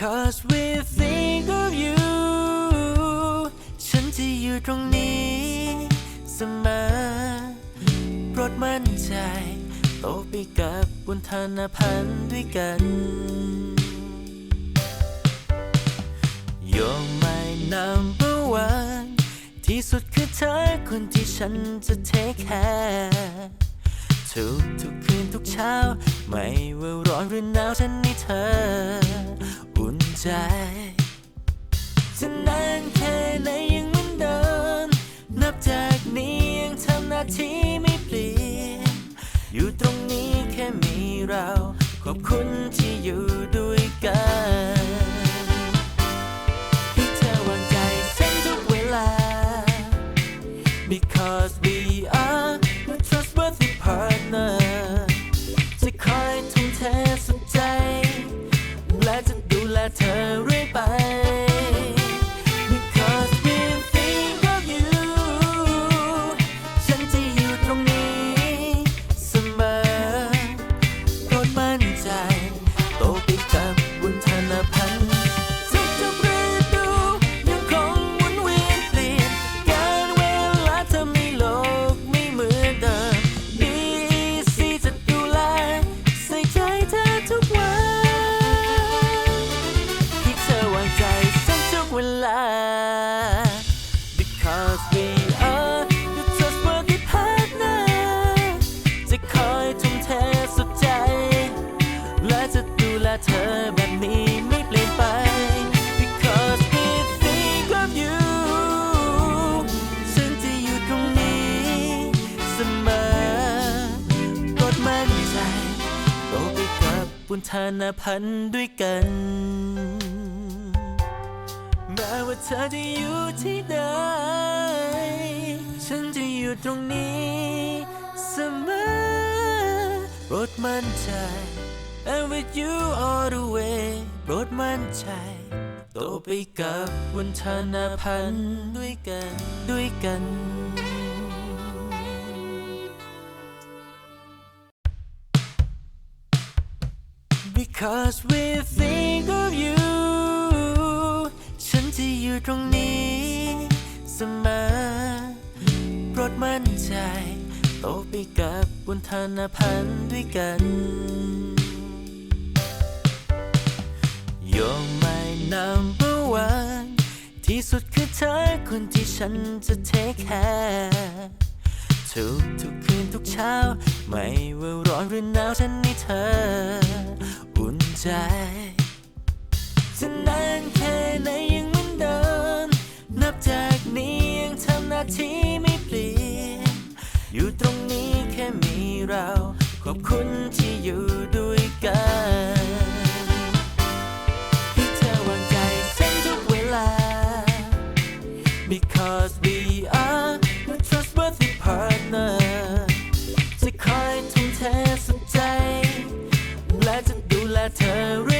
Because we think of you ฉันจะอยู่ตรงนี้เสมอโปรดมั่นใจ โตไปกับบุญธนพันธ์ด้วยกัน You're my number one ที่สุดคือเธอคนที่ฉันจะ take care ทุกทุกคืนทุกเช้า ไม่ว่าร้อนหรือหนาวฉันให้เธอ อุ่นใจจะนานแค่ไหนยังเหมือนเดิมนับจากนี้ยังทำหน้าที่ไม่เปลี่ยน อยู่ตรงนี้แค่มีเรา ขอบคุณที่อยู่ด้วยกัน กับบุญธนพันธ์ด้วยกัน แม้ว่าเธอจะอยู่ที่ใด ฉันจะอยู่ตรงนี้เสมอโปรดมั่นใจ I'm with you all the way โปรดมั่นใจโตไปกับวันธนาพันธ์ด้วยกันด้วยกัน Because we think of you ฉันจะอยู่ตรงนี้เสมอโปรดมั่นใจ โตไปกับบุญธนพันธ์ด้วยกัน You're my number one ที่สุดคือเธอคนที่ฉันจะ take care ทุกทุกคืนทุกเช้า ไม่ว่าร้อนหรือหนาวฉันให้เธอ ใจ จะนานแค่ไหนยังเหมือนเดิมนับจากนี้ยังทำหน้าที่ไม่เปลี่ยน อยู่ตรงนี้แค่มีเรา ขอบคุณที่อยู่ด้วยกัน shattering.